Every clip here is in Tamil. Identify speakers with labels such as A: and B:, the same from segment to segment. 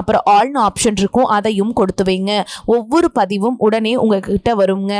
A: அப்புறம் ஆல்னு ஆப்ஷன் இருக்கும் அதையும் கொடுத்து வைங்க ஒவ்வொரு பதிவும் உடனே உங்ககிட்ட வருங்க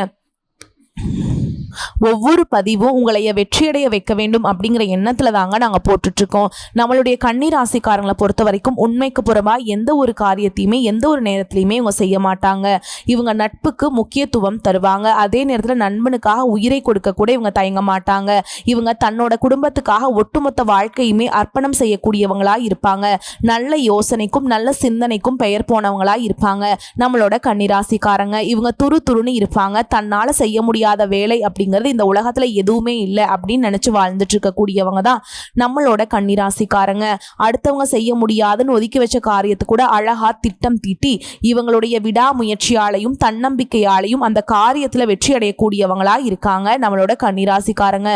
A: ஒவ்வொரு பதிவும் உங்களைய வெற்றியடைய வைக்க வேண்டும் அப்படிங்கிற எண்ணத்தில் தாங்க நாங்கள் போட்டுட்ருக்கோம் நம்மளுடைய கண்ணீர் ராசிக்காரங்களை பொறுத்த வரைக்கும் உண்மைக்கு புறமா எந்த ஒரு காரியத்தையுமே எந்த ஒரு நேரத்துலையுமே இவங்க செய்ய மாட்டாங்க இவங்க நட்புக்கு முக்கியத்துவம் தருவாங்க அதே நேரத்தில் நண்பனுக்காக உயிரை கொடுக்க கூட இவங்க தயங்க மாட்டாங்க இவங்க தன்னோட குடும்பத்துக்காக ஒட்டுமொத்த வாழ்க்கையுமே அர்ப்பணம் செய்யக்கூடியவங்களாக இருப்பாங்க நல்ல யோசனைக்கும் நல்ல சிந்தனைக்கும் பெயர் போனவங்களாக இருப்பாங்க நம்மளோட கன்னிராசிக்காரங்க இவங்க துரு துருன்னு இருப்பாங்க தன்னால் செய்ய முடியாத வேலை அப்படி அப்படிங்கிறது இந்த உலகத்தில் எதுவுமே இல்லை அப்படின்னு நினச்சி வாழ்ந்துட்டு இருக்கக்கூடியவங்க தான் நம்மளோட கண்ணிராசிக்காரங்க அடுத்தவங்க செய்ய முடியாதுன்னு ஒதுக்கி வச்ச காரியத்தை கூட அழகா திட்டம் தீட்டி இவங்களுடைய விடாமுயற்சியாலையும் தன்னம்பிக்கையாலையும் அந்த காரியத்தில் வெற்றி அடையக்கூடியவங்களா இருக்காங்க நம்மளோட கண்ணிராசிக்காரங்க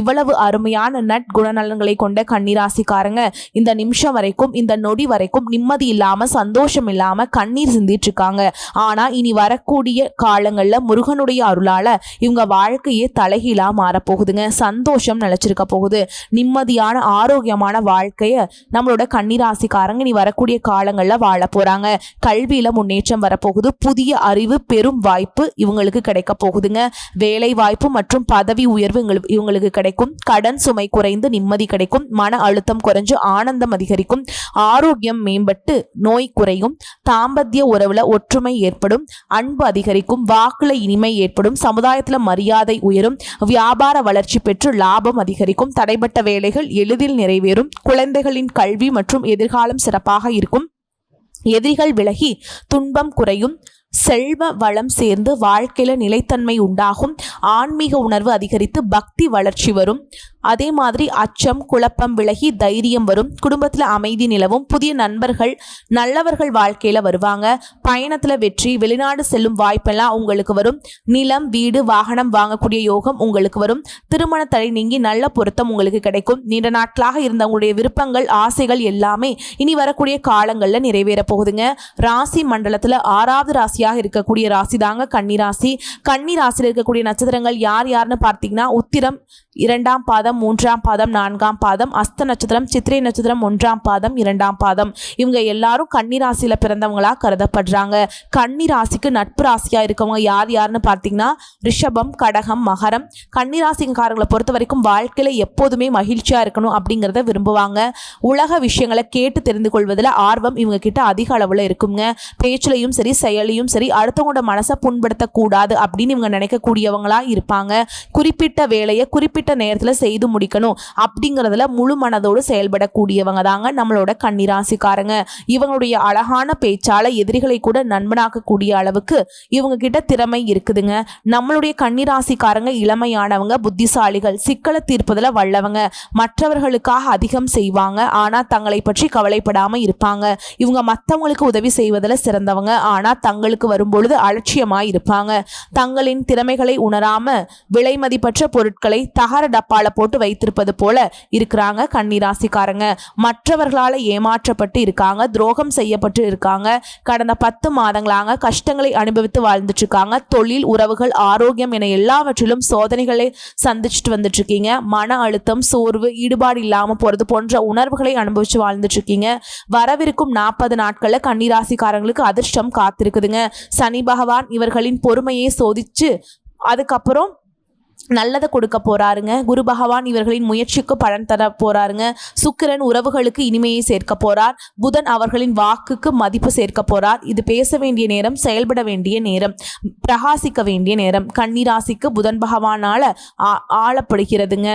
A: இவ்வளவு அருமையான நட்குணநலன்களை கொண்ட கண்ணிராசிக்காரங்க இந்த நிமிஷம் வரைக்கும் இந்த நொடி வரைக்கும் நிம்மதி இல்லாம சந்தோஷம் இல்லாமல் கண்ணீர் சிந்திட்டு இருக்காங்க ஆனால் இனி வரக்கூடிய காலங்களில் முருகனுடைய அருளால் இவங்க வாழ்க்கை வாழ்க்கையே தலைகீழாக மாறப்போகுதுங்க சந்தோஷம் நிலச்சிருக்க போகுது நிம்மதியான ஆரோக்கியமான வாழ்க்கையை நம்மளோட கன்னிராசிக்காரங்க நீ வரக்கூடிய காலங்களில் வாழ போகிறாங்க கல்வியில் முன்னேற்றம் வரப்போகுது புதிய அறிவு பெரும் வாய்ப்பு இவங்களுக்கு கிடைக்க போகுதுங்க வேலை வாய்ப்பு மற்றும் பதவி உயர்வு இவங்களுக்கு கிடைக்கும் கடன் சுமை குறைந்து நிம்மதி கிடைக்கும் மன அழுத்தம் குறைஞ்சு ஆனந்தம் அதிகரிக்கும் ஆரோக்கியம் மேம்பட்டு நோய் குறையும் தாம்பத்திய உறவுல ஒற்றுமை ஏற்படும் அன்பு அதிகரிக்கும் வாக்குல இனிமை ஏற்படும் சமுதாயத்துல மரியாதை விலை உயரும் வியாபார வளர்ச்சி பெற்று லாபம் அதிகரிக்கும் தடைப்பட்ட வேலைகள் எளிதில் நிறைவேறும் குழந்தைகளின் கல்வி மற்றும் எதிர்காலம் சிறப்பாக இருக்கும் எதிரிகள் விலகி துன்பம் குறையும் செல்வ வளம் சேர்ந்து வாழ்க்கையில நிலைத்தன்மை உண்டாகும் ஆன்மீக உணர்வு அதிகரித்து பக்தி வளர்ச்சி வரும் அதே மாதிரி அச்சம் குழப்பம் விலகி தைரியம் வரும் குடும்பத்தில் அமைதி நிலவும் புதிய நண்பர்கள் நல்லவர்கள் வாழ்க்கையில் வருவாங்க பயணத்தில் வெற்றி வெளிநாடு செல்லும் வாய்ப்பெல்லாம் உங்களுக்கு வரும் நிலம் வீடு வாகனம் வாங்கக்கூடிய யோகம் உங்களுக்கு வரும் திருமண தடை நீங்கி நல்ல பொருத்தம் உங்களுக்கு கிடைக்கும் நீண்ட நாட்களாக இருந்தவங்களுடைய விருப்பங்கள் ஆசைகள் எல்லாமே இனி வரக்கூடிய காலங்களில் நிறைவேற போகுதுங்க ராசி மண்டலத்தில் ஆறாவது ராசியாக இருக்கக்கூடிய ராசி தாங்க கன்னி ராசி கன்னி ராசியில் இருக்கக்கூடிய நட்சத்திரங்கள் யார் யாருன்னு பார்த்தீங்கன்னா உத்திரம் இரண்டாம் பாதம் பாதம் மூன்றாம் பாதம் நான்காம் பாதம் அஸ்த நட்சத்திரம் சித்திரை நட்சத்திரம் ஒன்றாம் பாதம் இரண்டாம் பாதம் இவங்க எல்லாரும் கன்னிராசியில் பிறந்தவங்களாக பிறந்தவங்களா கருதப்படுறாங்க கன்னிராசிக்கு நட்பு ராசியாக இருக்கவங்க யார் யாருன்னு பார்த்தீங்கன்னா ரிஷபம் கடகம் மகரம் கன்னிராசிக்காரங்களை பொறுத்த வரைக்கும் வாழ்க்கையில் எப்போதுமே மகிழ்ச்சியாக இருக்கணும் அப்படிங்கிறத விரும்புவாங்க உலக விஷயங்களை கேட்டு தெரிந்து கொள்வதில் ஆர்வம் இவங்க கிட்ட அதிக அளவில் இருக்குங்க பேச்சிலையும் சரி செயலையும் சரி அடுத்தவங்களோட மனசை புண்படுத்தக்கூடாது அப்படின்னு இவங்க நினைக்கக்கூடியவங்களா இருப்பாங்க குறிப்பிட்ட வேலையை குறிப்பிட்ட நேரத்தில் செய்து செய்து முடிக்கணும் அப்படிங்கிறதுல முழு மனதோடு செயல்படக்கூடியவங்க தாங்க நம்மளோட கண்ணிராசிக்காரங்க இவங்களுடைய அழகான பேச்சால எதிரிகளை கூட நண்பனாக்கக்கூடிய அளவுக்கு இவங்க கிட்ட திறமை இருக்குதுங்க நம்மளுடைய கண்ணிராசிக்காரங்க இளமையானவங்க புத்திசாலிகள் சிக்கலை தீர்ப்பதில் வல்லவங்க மற்றவர்களுக்காக அதிகம் செய்வாங்க ஆனால் தங்களை பற்றி கவலைப்படாமல் இருப்பாங்க இவங்க மற்றவங்களுக்கு உதவி செய்வதில் சிறந்தவங்க ஆனால் தங்களுக்கு வரும்பொழுது அலட்சியமாக இருப்பாங்க தங்களின் திறமைகளை உணராம விலைமதிப்பற்ற பொருட்களை தகர டப்பாவில் போட்டு போட்டு வைத்திருப்பது போல இருக்கிறாங்க கண்ணிராசிக்காரங்க மற்றவர்களால் ஏமாற்றப்பட்டு இருக்காங்க துரோகம் செய்யப்பட்டு இருக்காங்க கடந்த பத்து மாதங்களாக கஷ்டங்களை அனுபவித்து வாழ்ந்துட்டு இருக்காங்க தொழில் உறவுகள் ஆரோக்கியம் என எல்லாவற்றிலும் சோதனைகளை சந்திச்சுட்டு வந்துட்டு இருக்கீங்க மன அழுத்தம் சோர்வு ஈடுபாடு இல்லாமல் போகிறது போன்ற உணர்வுகளை அனுபவிச்சு வாழ்ந்துட்டு இருக்கீங்க வரவிருக்கும் நாற்பது நாட்களில் கண்ணிராசிக்காரங்களுக்கு அதிர்ஷ்டம் காத்திருக்குதுங்க சனி பகவான் இவர்களின் பொறுமையை சோதிச்சு அதுக்கப்புறம் நல்லதை கொடுக்க போறாருங்க குரு பகவான் இவர்களின் முயற்சிக்கு பலன் தர போறாருங்க சுக்கிரன் உறவுகளுக்கு இனிமையை சேர்க்க போறார் புதன் அவர்களின் வாக்குக்கு மதிப்பு சேர்க்க போறார் இது பேச வேண்டிய நேரம் செயல்பட வேண்டிய நேரம் பிரகாசிக்க வேண்டிய நேரம் கன்னிராசிக்கு புதன் பகவானால ஆளப்படுகிறதுங்க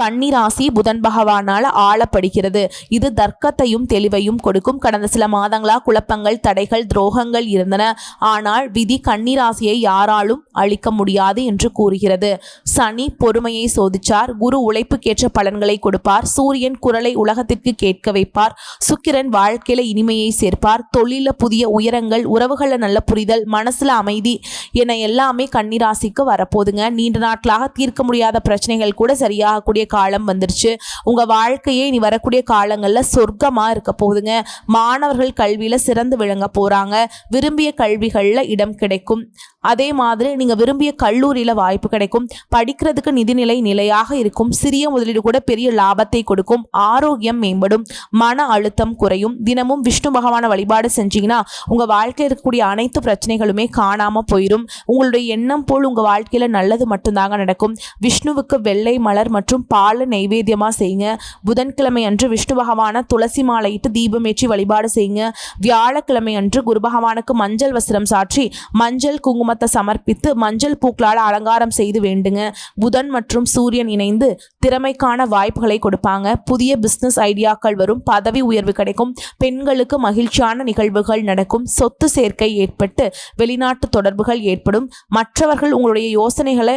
A: பன்னிராசி புதன் பகவானால் ஆளப்படுகிறது இது தர்க்கத்தையும் தெளிவையும் கொடுக்கும் கடந்த சில மாதங்களா குழப்பங்கள் தடைகள் துரோகங்கள் இருந்தன ஆனால் விதி கன்னிராசியை யாராலும் அழிக்க முடியாது என்று கூறுகிறது சனி பொறுமையை சோதிச்சார் குரு உழைப்புக்கேற்ற பலன்களை கொடுப்பார் சூரியன் குரலை உலகத்திற்கு கேட்க வைப்பார் சுக்கிரன் வாழ்க்கையில இனிமையை சேர்ப்பார் தொழில புதிய உயரங்கள் உறவுகள நல்ல புரிதல் மனசுல அமைதி என எல்லாமே கன்னிராசிக்கு வரப்போதுங்க நீண்ட நாட்களாக தீர்க்க முடியாத பிரச்சனைகள் கூட சரியாகக்கூடிய காலம் வந்துருச்சு உங்க வாழ்க்கையே இனி வரக்கூடிய காலங்களில் சொர்க்கமா இருக்க போகுதுங்க மாணவர்கள் கல்வியில சிறந்து விளங்க போறாங்க விரும்பிய கல்விகளில் இடம் கிடைக்கும் அதே மாதிரி நீங்கள் விரும்பிய கல்லூரியில் வாய்ப்பு கிடைக்கும் படிக்கிறதுக்கு நிதிநிலை நிலையாக இருக்கும் சிறிய முதலீடு கூட பெரிய லாபத்தை கொடுக்கும் ஆரோக்கியம் மேம்படும் மன அழுத்தம் குறையும் தினமும் விஷ்ணு பகவான வழிபாடு செஞ்சீங்கன்னா உங்கள் வாழ்க்கையில் இருக்கக்கூடிய அனைத்து பிரச்சனைகளுமே காணாமல் போயிடும் உங்களுடைய எண்ணம் போல் உங்கள் வாழ்க்கையில் நல்லது மட்டும்தாங்க நடக்கும் விஷ்ணுவுக்கு வெள்ளை மலர் மற்றும் பால் நைவேத்தியமாக செய்யுங்க புதன்கிழமை அன்று விஷ்ணு பகவான துளசி மாலையிட்டு தீபமேற்றி வழிபாடு செய்யுங்க வியாழக்கிழமை அன்று குரு பகவானுக்கு மஞ்சள் வஸ்திரம் சாற்றி மஞ்சள் குங்குமத்தை தர்ப்பணத்தை சமர்ப்பித்து மஞ்சள் பூக்களால் அலங்காரம் செய்து வேண்டுங்க புதன் மற்றும் சூரியன் இணைந்து திறமைக்கான வாய்ப்புகளை கொடுப்பாங்க புதிய பிஸ்னஸ் ஐடியாக்கள் வரும் பதவி உயர்வு கிடைக்கும் பெண்களுக்கு மகிழ்ச்சியான நிகழ்வுகள் நடக்கும் சொத்து சேர்க்கை ஏற்பட்டு வெளிநாட்டு தொடர்புகள் ஏற்படும் மற்றவர்கள் உங்களுடைய யோசனைகளை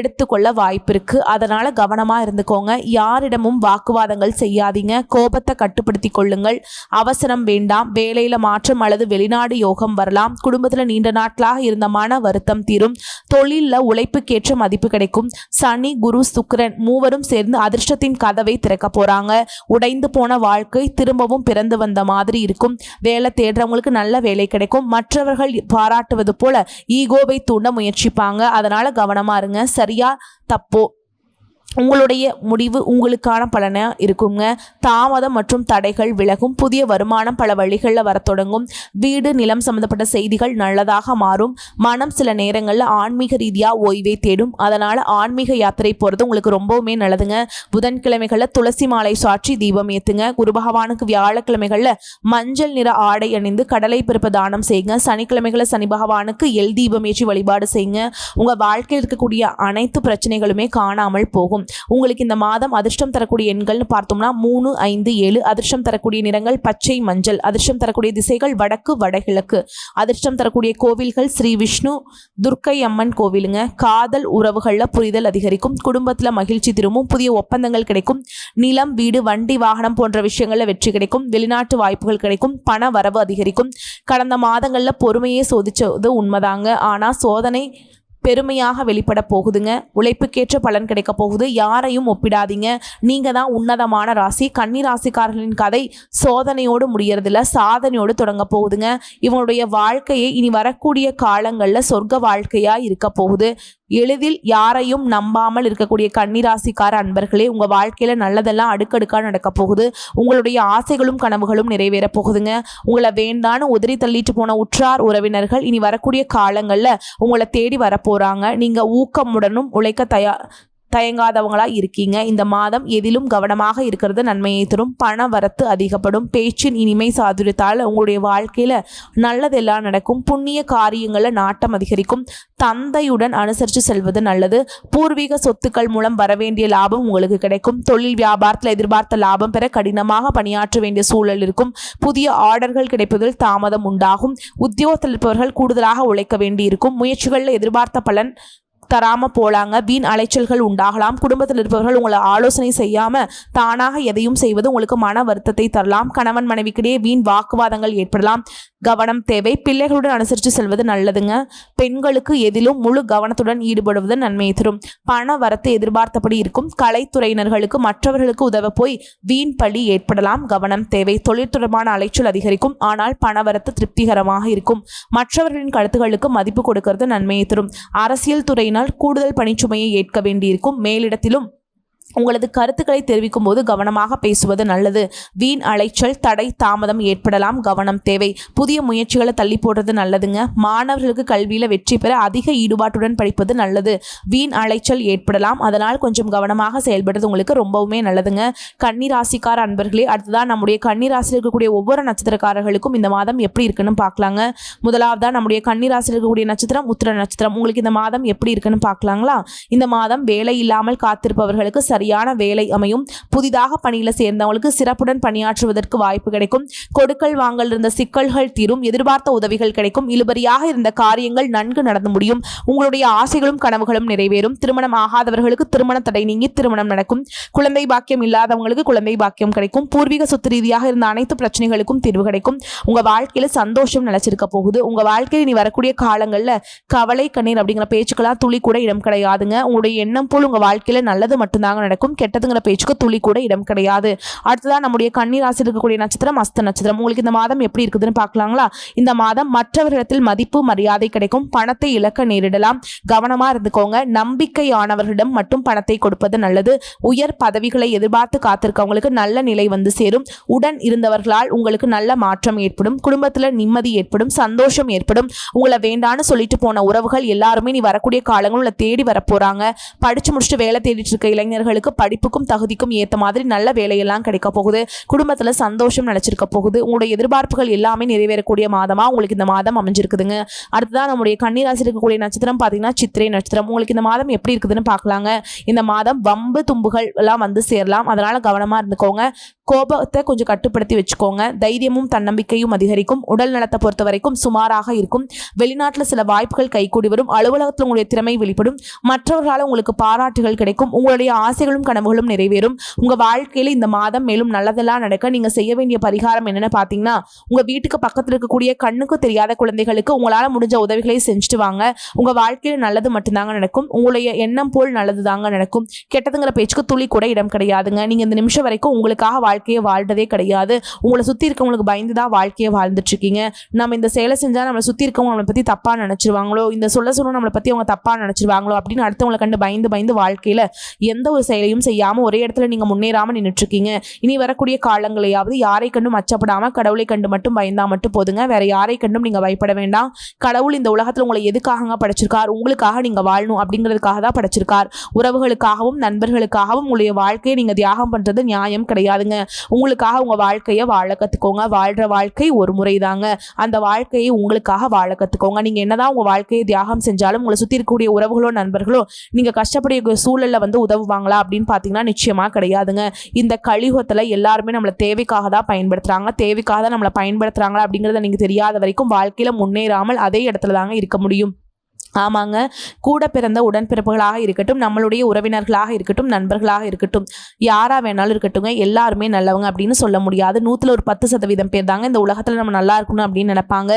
A: எடுத்துக்கொள்ள வாய்ப்பு இருக்கு அதனால கவனமா இருந்துக்கோங்க யாரிடமும் வாக்குவாதங்கள் செய்யாதீங்க கோபத்தை கட்டுப்படுத்தி கொள்ளுங்கள் அவசரம் வேண்டாம் வேலையில மாற்றம் அல்லது வெளிநாடு யோகம் வரலாம் குடும்பத்தில் நீண்ட நாட்களாக இருந்த மன மன வருத்தம் தீரும் தொழிலில் உழைப்புக்கேற்ற மதிப்பு கிடைக்கும் சனி குரு சுக்கரன் மூவரும் சேர்ந்து அதிர்ஷ்டத்தின் கதவை திறக்க போறாங்க உடைந்து போன வாழ்க்கை திரும்பவும் பிறந்து வந்த மாதிரி இருக்கும் வேலை தேடுறவங்களுக்கு நல்ல வேலை கிடைக்கும் மற்றவர்கள் பாராட்டுவது போல ஈகோவை தூண்ட முயற்சிப்பாங்க அதனால கவனமா இருங்க சரியா தப்போ உங்களுடைய முடிவு உங்களுக்கான பலனாக இருக்குங்க தாமதம் மற்றும் தடைகள் விலகும் புதிய வருமானம் பல வழிகளில் வர தொடங்கும் வீடு நிலம் சம்மந்தப்பட்ட செய்திகள் நல்லதாக மாறும் மனம் சில நேரங்களில் ஆன்மீக ரீதியாக ஓய்வை தேடும் அதனால் ஆன்மீக யாத்திரை போகிறது உங்களுக்கு ரொம்பவுமே நல்லதுங்க புதன்கிழமைகளில் துளசி மாலை சாட்சி தீபம் ஏற்றுங்க குரு பகவானுக்கு வியாழக்கிழமைகளில் மஞ்சள் நிற ஆடை அணிந்து கடலை பிறப்பு தானம் செய்யுங்க சனிக்கிழமைகளை சனி பகவானுக்கு எல் தீபம் ஏற்றி வழிபாடு செய்யுங்க உங்கள் வாழ்க்கையில் இருக்கக்கூடிய அனைத்து பிரச்சனைகளுமே காணாமல் போகும் இருக்கும் உங்களுக்கு இந்த மாதம் அதிர்ஷ்டம் தரக்கூடிய எண்கள்னு பார்த்தோம்னா மூணு ஐந்து ஏழு அதிர்ஷ்டம் தரக்கூடிய நிறங்கள் பச்சை மஞ்சள் அதிர்ஷ்டம் தரக்கூடிய திசைகள் வடக்கு வடகிழக்கு அதிர்ஷ்டம் தரக்கூடிய கோவில்கள் ஸ்ரீ விஷ்ணு துர்க்கை அம்மன் கோவிலுங்க காதல் உறவுகளில் புரிதல் அதிகரிக்கும் குடும்பத்தில் மகிழ்ச்சி திரும்பும் புதிய ஒப்பந்தங்கள் கிடைக்கும் நிலம் வீடு வண்டி வாகனம் போன்ற விஷயங்களில் வெற்றி கிடைக்கும் வெளிநாட்டு வாய்ப்புகள் கிடைக்கும் பண வரவு அதிகரிக்கும் கடந்த மாதங்களில் பொறுமையே சோதிச்சது உண்மைதாங்க ஆனால் சோதனை பெருமையாக வெளிப்பட போகுதுங்க உழைப்புக்கேற்ற பலன் கிடைக்க போகுது யாரையும் ஒப்பிடாதீங்க நீங்கள் தான் உன்னதமான ராசி கன்னி ராசிக்காரர்களின் கதை சோதனையோடு முடியறதில்ல சாதனையோடு தொடங்க போகுதுங்க இவனுடைய வாழ்க்கையை இனி வரக்கூடிய காலங்களில் சொர்க்க வாழ்க்கையாக இருக்க போகுது எளிதில் யாரையும் நம்பாமல் இருக்கக்கூடிய கன்னிராசிக்கார அன்பர்களே உங்கள் வாழ்க்கையில் நல்லதெல்லாம் அடுக்கடுக்காக நடக்கப் போகுது உங்களுடைய ஆசைகளும் கனவுகளும் நிறைவேற போகுதுங்க உங்களை வேண்டான்னு உதிரி தள்ளிட்டு போன உற்றார் உறவினர்கள் இனி வரக்கூடிய காலங்களில் உங்களை தேடி வரப்போகிறாங்க நீங்கள் ஊக்கமுடனும் உழைக்க தயார் தயங்காதவங்களா இருக்கீங்க இந்த மாதம் எதிலும் கவனமாக இருக்கிறது நன்மையை தரும் பண வரத்து அதிகப்படும் பேச்சின் இனிமை சாதுரியத்தால் உங்களுடைய வாழ்க்கையில் நல்லதெல்லாம் நடக்கும் புண்ணிய காரியங்களை நாட்டம் அதிகரிக்கும் தந்தையுடன் அனுசரித்து செல்வது நல்லது பூர்வீக சொத்துக்கள் மூலம் வரவேண்டிய லாபம் உங்களுக்கு கிடைக்கும் தொழில் வியாபாரத்தில் எதிர்பார்த்த லாபம் பெற கடினமாக பணியாற்ற வேண்டிய சூழல் இருக்கும் புதிய ஆர்டர்கள் கிடைப்பதில் தாமதம் உண்டாகும் உத்தியோகத்தில் இருப்பவர்கள் கூடுதலாக உழைக்க வேண்டியிருக்கும் முயற்சிகளில் எதிர்பார்த்த பலன் தராமல் போகலாங்க வீண் அலைச்சல்கள் உண்டாகலாம் குடும்பத்தில் இருப்பவர்கள் உங்களை ஆலோசனை செய்யாமல் தானாக எதையும் செய்வது உங்களுக்கு மன வருத்தத்தை தரலாம் கணவன் மனைவிக்கிடையே வீண் வாக்குவாதங்கள் ஏற்படலாம் கவனம் தேவை பிள்ளைகளுடன் அனுசரித்து செல்வது நல்லதுங்க பெண்களுக்கு எதிலும் முழு கவனத்துடன் ஈடுபடுவது நன்மையை தரும் பண வரத்து எதிர்பார்த்தபடி இருக்கும் கலைத்துறையினர்களுக்கு மற்றவர்களுக்கு உதவ போய் வீண் பழி ஏற்படலாம் கவனம் தேவை தொழில் தொடர்பான அலைச்சல் அதிகரிக்கும் ஆனால் பணவரத்து திருப்திகரமாக இருக்கும் மற்றவர்களின் கருத்துகளுக்கு மதிப்பு கொடுக்கிறது நன்மையை தரும் அரசியல் துறையினர் கூடுதல் பணிச்சுமையை ஏற்க வேண்டியிருக்கும் மேலிடத்திலும் உங்களது கருத்துக்களை தெரிவிக்கும் போது கவனமாக பேசுவது நல்லது வீண் அலைச்சல் தடை தாமதம் ஏற்படலாம் கவனம் தேவை புதிய முயற்சிகளை தள்ளி போடுறது நல்லதுங்க மாணவர்களுக்கு கல்வியில் வெற்றி பெற அதிக ஈடுபாட்டுடன் படிப்பது நல்லது வீண் அலைச்சல் ஏற்படலாம் அதனால் கொஞ்சம் கவனமாக செயல்படுறது உங்களுக்கு ரொம்பவுமே நல்லதுங்க கன்னிராசிக்கார அன்பர்களே அடுத்ததான் நம்முடைய கன்னிராசியில் இருக்கக்கூடிய ஒவ்வொரு நட்சத்திரக்காரர்களுக்கும் இந்த மாதம் எப்படி இருக்குன்னு பார்க்கலாங்க முதலாவதா நம்முடைய கன்னிராசியில் இருக்கக்கூடிய நட்சத்திரம் உத்திர நட்சத்திரம் உங்களுக்கு இந்த மாதம் எப்படி இருக்குன்னு பார்க்கலாங்களா இந்த மாதம் வேலை இல்லாமல் காத்திருப்பவர்களுக்கு சரி சரியான வேலை அமையும் புதிதாக பணியில் சேர்ந்தவங்களுக்கு சிறப்புடன் பணியாற்றுவதற்கு வாய்ப்பு கிடைக்கும் கொடுக்கல் வாங்கல் இருந்த சிக்கல்கள் தீரும் எதிர்பார்த்த உதவிகள் கிடைக்கும் இழுபறியாக இருந்த காரியங்கள் நன்கு நடந்து முடியும் உங்களுடைய ஆசைகளும் கனவுகளும் நிறைவேறும் திருமணம் ஆகாதவர்களுக்கு திருமண தடை நீங்கி திருமணம் நடக்கும் குழந்தை பாக்கியம் இல்லாதவங்களுக்கு குழந்தை பாக்கியம் கிடைக்கும் பூர்வீக சொத்து ரீதியாக இருந்த அனைத்து பிரச்சனைகளுக்கும் தீர்வு கிடைக்கும் உங்க வாழ்க்கையில சந்தோஷம் நினைச்சிருக்க போகுது உங்க வாழ்க்கையில் இனி வரக்கூடிய காலங்களில் கவலை கண்ணீர் அப்படிங்கிற பேச்சுக்கெல்லாம் துளி கூட இடம் கிடையாதுங்க உங்களுடைய எண்ணம் போல் உங்க வாழ்க்கையில நல்லது மட்டும்தாங்க நடக்கும் நடக்கும் கெட்டதுங்கிற பேச்சுக்கு துளி கூட இடம் கிடையாது அடுத்ததான் நம்முடைய கன்னிராசியில் இருக்கக்கூடிய நட்சத்திரம் அஸ்த நட்சத்திரம் உங்களுக்கு இந்த மாதம் எப்படி இருக்குதுன்னு பார்க்கலாங்களா இந்த மாதம் மற்றவர்களிடத்தில் மதிப்பு மரியாதை கிடைக்கும் பணத்தை இழக்க நேரிடலாம் கவனமா இருந்துக்கோங்க நம்பிக்கையானவர்களிடம் மட்டும் பணத்தை கொடுப்பது நல்லது உயர் பதவிகளை எதிர்பார்த்து காத்திருக்கவங்களுக்கு நல்ல நிலை வந்து சேரும் உடன் இருந்தவர்களால் உங்களுக்கு நல்ல மாற்றம் ஏற்படும் குடும்பத்தில் நிம்மதி ஏற்படும் சந்தோஷம் ஏற்படும் உங்களை வேண்டான்னு சொல்லிட்டு போன உறவுகள் எல்லாருமே நீ வரக்கூடிய காலங்கள் உங்களை தேடி வரப்போறாங்க படிச்சு முடிச்சுட்டு வேலை தேடிட்டு இருக்க இளைஞர்களுக்கு உங்களுக்கு படிப்புக்கும் தகுதிக்கும் ஏற்ற மாதிரி நல்ல வேலையெல்லாம் கிடைக்க போகுது குடும்பத்தில் சந்தோஷம் நினைச்சிருக்க போகுது உங்களுடைய எதிர்பார்ப்புகள் எல்லாமே நிறைவேறக்கூடிய மாதமாக உங்களுக்கு இந்த மாதம் அமைஞ்சிருக்குதுங்க அடுத்ததான் நம்முடைய கண்ணீராசி இருக்கக்கூடிய நட்சத்திரம் பார்த்தீங்கன்னா சித்திரை நட்சத்திரம் உங்களுக்கு இந்த மாதம் எப்படி இருக்குதுன்னு பார்க்கலாங்க இந்த மாதம் வம்பு தும்புகள் எல்லாம் வந்து சேரலாம் அதனால் கவனமாக இருந்துக்கோங்க கோபத்தை கொஞ்சம் கட்டுப்படுத்தி வச்சுக்கோங்க தைரியமும் தன்னம்பிக்கையும் அதிகரிக்கும் உடல் நலத்தை பொறுத்த வரைக்கும் சுமாராக இருக்கும் வெளிநாட்டில் சில வாய்ப்புகள் கைகூடி வரும் அலுவலகத்தில் உங்களுடைய திறமை வெளிப்படும் மற்றவர்களால் உங்களுக்கு பாராட்டுகள் கிடைக்கும் உங்களுடைய ஆசை ஆசைகளும் கனவுகளும் நிறைவேறும் உங்க வாழ்க்கையில இந்த மாதம் மேலும் நல்லதெல்லாம் நடக்க நீங்க செய்ய வேண்டிய பரிகாரம் என்னன்னு பாத்தீங்கன்னா உங்க வீட்டுக்கு பக்கத்தில் இருக்கக்கூடிய கண்ணுக்கு தெரியாத குழந்தைகளுக்கு உங்களால முடிஞ்ச உதவிகளை செஞ்சுட்டு வாங்க உங்க வாழ்க்கையில நல்லது மட்டும்தாங்க நடக்கும் உங்களுடைய எண்ணம் போல் நல்லது தாங்க நடக்கும் கெட்டதுங்கிற பேச்சுக்கு துளி கூட இடம் கிடையாதுங்க நீங்க இந்த நிமிஷம் வரைக்கும் உங்களுக்காக வாழ்க்கையை வாழ்றதே கிடையாது உங்களை சுத்தி இருக்கவங்களுக்கு பயந்துதான் வாழ்க்கையை வாழ்ந்துட்டு இருக்கீங்க நம்ம இந்த செயலை செஞ்சா நம்மளை சுத்தி இருக்கவங்க நம்மளை பத்தி தப்பா நினைச்சிருவாங்களோ இந்த சொல்ல சொன்னால் நம்மளை பத்தி அவங்க தப்பா நினைச்சிருவாங்களோ அப்படின்னு அடுத்தவங்களை கண்டு பயந்து பயந்து வாழ்க்கையில எந்த ஒரு செயலையும் செய்யாமல் ஒரே இடத்துல நீங்கள் முன்னேறாமல் இருக்கீங்க இனி வரக்கூடிய காலங்களையாவது யாரை கண்டும் அச்சப்படாமல் கடவுளை கண்டு மட்டும் பயந்தா மட்டும் போதுங்க வேற யாரை கண்டும் நீங்கள் பயப்பட வேண்டாம் கடவுள் இந்த உலகத்தில் உங்களை எதுக்காக படைச்சிருக்கார் உங்களுக்காக நீங்கள் வாழணும் அப்படிங்கிறதுக்காக தான் படைச்சிருக்கார் உறவுகளுக்காகவும் நண்பர்களுக்காகவும் உங்களுடைய வாழ்க்கையை நீங்கள் தியாகம் பண்ணுறது நியாயம் கிடையாதுங்க உங்களுக்காக உங்கள் வாழ்க்கையை வாழ கற்றுக்கோங்க வாழ்ற வாழ்க்கை ஒரு முறை தாங்க அந்த வாழ்க்கையை உங்களுக்காக வாழ கற்றுக்கோங்க நீங்கள் என்னதான் உங்கள் வாழ்க்கையை தியாகம் செஞ்சாலும் உங்களை சுற்றி இருக்கக்கூடிய உறவுகளோ நண்பர்களோ நீங்கள் கஷ்டப்படைய சூழலில் வந்து உதவுவாங்களா அப்படின்னு பார்த்தீங்கன்னா நிச்சயமாக கிடையாதுங்க இந்த கழிவத்தில் எல்லாருமே நம்மளை தேவைக்காக தான் பயன்படுத்துகிறாங்க தேவைக்காக தான் நம்மளை பயன்படுத்துகிறாங்களா அப்படிங்கிறத நீங்கள் தெரியாத வரைக்கும் வாழ்க்கையில் முன்னேறாமல் அதே இடத்துல தாங்க இருக்க முடியும் ஆமாங்க கூட பிறந்த உடன்பிறப்புகளாக இருக்கட்டும் நம்மளுடைய உறவினர்களாக இருக்கட்டும் நண்பர்களாக இருக்கட்டும் யாராக வேணாலும் இருக்கட்டும் எல்லாருமே நல்லவங்க அப்படின்னு சொல்ல முடியாது நூற்றில் ஒரு பத்து சதவீதம் பேர் தாங்க இந்த உலகத்தில் நம்ம நல்லா இருக்கணும் அப்படின்னு நினைப்பாங்க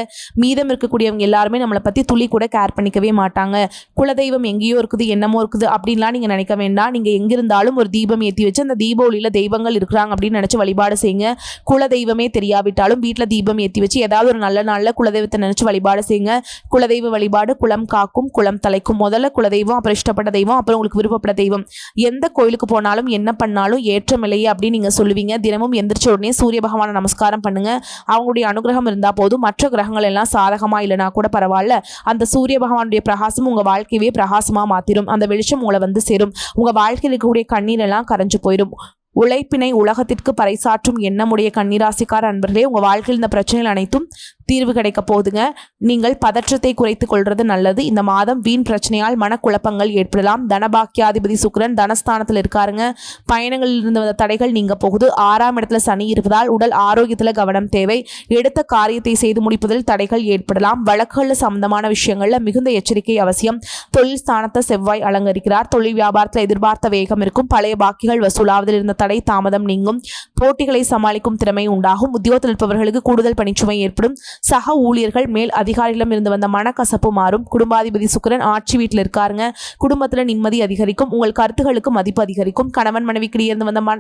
A: மீதம் இருக்கக்கூடியவங்க எல்லாருமே நம்மளை பற்றி துளி கூட கேர் பண்ணிக்கவே மாட்டாங்க குலதெய்வம் எங்கேயோ இருக்குது என்னமோ இருக்குது அப்படின்லாம் நீங்கள் நினைக்க வேண்டாம் நீங்கள் எங்கே இருந்தாலும் ஒரு தீபம் ஏற்றி வச்சு அந்த தீப ஒளியில் தெய்வங்கள் இருக்கிறாங்க அப்படின்னு நினச்சி வழிபாடு செய்யுங்க குலதெய்வமே தெரியாவிட்டாலும் வீட்டில் தீபம் ஏற்றி வச்சு ஏதாவது ஒரு நல்ல நாளில் குலதெய்வத்தை நினச்சி வழிபாடு செய்யுங்க குலதெய்வ வழிபாடு குளம் கா காக்கும் குளம் தலைக்கும் முதல்ல குல தெய்வம் அப்புறம் இஷ்டப்பட்ட தெய்வம் அப்புறம் உங்களுக்கு விருப்பப்பட்ட தெய்வம் எந்த கோயிலுக்கு போனாலும் என்ன பண்ணாலும் ஏற்றமில்லையே அப்படின்னு நீங்கள் சொல்லுவீங்க தினமும் எந்திரிச்ச உடனே சூரிய பகவானை நமஸ்காரம் பண்ணுங்க அவங்களுடைய அனுகிரகம் இருந்தால் போதும் மற்ற கிரகங்கள் எல்லாம் சாதகமாக இல்லைனா கூட பரவாயில்ல அந்த சூரிய பகவானுடைய பிரகாசம் உங்கள் வாழ்க்கையவே பிரகாசமாக மாற்றிடும் அந்த வெளிச்சம் உங்களை வந்து சேரும் உங்கள் வாழ்க்கையில் இருக்கக்கூடிய கண்ணீர் எல்லாம் கரைஞ்சு போயிடும் உழைப்பினை உலகத்திற்கு பறைசாற்றும் எண்ணமுடைய கண்ணீராசிக்கார அன்பர்களே உங்கள் வாழ்க்கையில் இந்த பிரச்சனைகள் அனைத்தும் தீர்வு கிடைக்க போகுதுங்க நீங்கள் பதற்றத்தை குறைத்து கொள்வது நல்லது இந்த மாதம் வீண் பிரச்சனையால் மனக்குழப்பங்கள் ஏற்படலாம் தனபாக்கியாதிபதி சுக்கரன் தனஸ்தானத்தில் இருக்காருங்க பயணங்களில் இருந்து வந்த தடைகள் நீங்க போகுது ஆறாம் இடத்துல சனி இருப்பதால் உடல் ஆரோக்கியத்தில் கவனம் தேவை எடுத்த காரியத்தை செய்து முடிப்பதில் தடைகள் ஏற்படலாம் வழக்குகள் சம்பந்தமான விஷயங்களில் மிகுந்த எச்சரிக்கை அவசியம் தொழில் ஸ்தானத்தை செவ்வாய் அலங்கரிக்கிறார் தொழில் வியாபாரத்தில் எதிர்பார்த்த வேகம் இருக்கும் பழைய பாக்கிகள் வசூலாவதில் இருந்த தடை தாமதம் நீங்கும் போட்டிகளை சமாளிக்கும் திறமை உண்டாகும் உத்தியோகத்தில் இருப்பவர்களுக்கு கூடுதல் பணிச்சுமை ஏற்படும் சக ஊழியர்கள் மேல் அதிகாரிகளிடம் இருந்து வந்த மனக்கசப்பு மாறும் குடும்பாதிபதி சுக்கரன் ஆட்சி வீட்டில் இருக்காருங்க குடும்பத்தில் நிம்மதி அதிகரிக்கும் உங்கள் கருத்துகளுக்கு மதிப்பு அதிகரிக்கும் கணவன் மனைவிக்கு இருந்து வந்த மன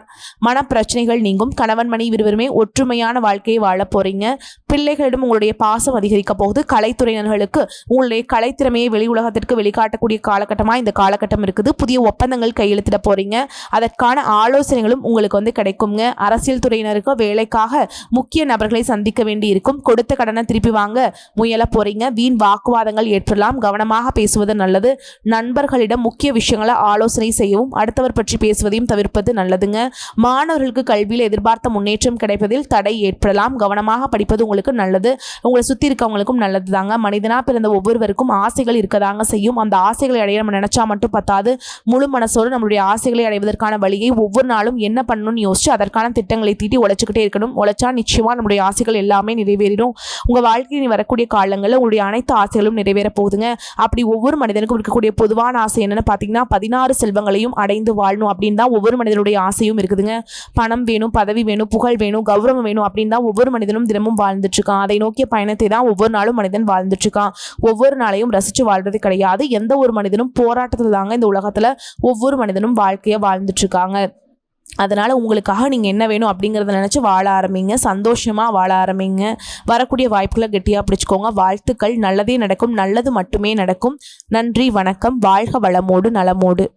A: மனப்பிரச்சனைகள் பிரச்சனைகள் நீங்கும் கணவன் மனைவி இருவருமே ஒற்றுமையான வாழ்க்கையை வாழ போறீங்க பிள்ளைகளிடம் உங்களுடைய பாசம் அதிகரிக்க போகுது கலைத்துறையினர்களுக்கு உங்களுடைய கலைத்திறமையை வெளி உலகத்திற்கு வெளிக்காட்டக்கூடிய காலகட்டமாக இந்த காலகட்டம் இருக்குது புதிய ஒப்பந்தங்கள் கையெழுத்திட போறீங்க அதற்கான ஆலோசனைகளும் உங்களுக்கு வந்து கிடைக்குங்க அரசியல் துறையினருக்கு வேலைக்காக முக்கிய நபர்களை சந்திக்க வேண்டி இருக்கும் கொடுத்த கடனை திருப்பி வாங்க முயல போறீங்க வீண் வாக்குவாதங்கள் ஏற்றலாம் கவனமாக பேசுவது நல்லது நண்பர்களிடம் முக்கிய விஷயங்களை ஆலோசனை செய்யவும் அடுத்தவர் பற்றி பேசுவதையும் தவிர்ப்பது நல்லதுங்க மாணவர்களுக்கு கல்வியில் எதிர்பார்த்த முன்னேற்றம் கிடைப்பதில் தடை ஏற்படலாம் கவனமாக படிப்பது உங்களுக்கு நல்லது உங்களை சுற்றி இருக்கவங்களுக்கும் நல்லது தாங்க மனிதனாக பிறந்த ஒவ்வொருவருக்கும் ஆசைகள் இருக்கதாங்க செய்யும் அந்த ஆசைகளை அடைய நம்ம நினச்சா மட்டும் பத்தாது முழு மனசோடு நம்மளுடைய ஆசைகளை அடைவதற்கான வழியை ஒவ்வொரு நாளும் என்ன பண்ணணும்னு யோசிச்சு அதற்கான திட்டங்களை தீட்டி உழைச்சுக்கிட்டே இருக்கணும் உழைச்சா நிச்சயமாக நம்முடைய ஆசைகள் எல்லாமே நிறைவேறிடும் உங்கள் வாழ்க்கையில் வரக்கூடிய காலங்களில் உங்களுடைய அனைத்து ஆசைகளும் நிறைவேற போகுதுங்க அப்படி ஒவ்வொரு மனிதனுக்கும் இருக்கக்கூடிய பொதுவான ஆசை என்னென்னு பார்த்தீங்கன்னா பதினாறு செல்வங்களையும் அடைந்து வாழணும் அப்படின்னு தான் ஒவ்வொரு மனிதனுடைய ஆசையும் இருக்குதுங்க பணம் வேணும் பதவி வேணும் புகழ் வேணும் கௌரவம் வேணும் அப்படின்னு தான் ஒவ்வொரு மனிதனும் தினமும் இருக்கான் அதை நோக்கிய பயணத்தை தான் ஒவ்வொரு நாளும் மனிதன் இருக்கான் ஒவ்வொரு நாளையும் ரசித்து வாழ்றது கிடையாது எந்த ஒரு மனிதனும் போராட்டத்தில் தாங்க இந்த உலகத்தில் ஒவ்வொரு மனிதனும் வாழ்க்கையை இருக்காங்க அதனால் உங்களுக்காக நீங்கள் என்ன வேணும் அப்படிங்கிறத நினச்சி வாழ ஆரம்பிங்க சந்தோஷமாக வாழ ஆரம்பிங்க வரக்கூடிய வாய்ப்புகளை கெட்டியாக பிடிச்சிக்கோங்க வாழ்த்துக்கள் நல்லதே நடக்கும் நல்லது மட்டுமே நடக்கும் நன்றி வணக்கம் வாழ்க வளமோடு நலமோடு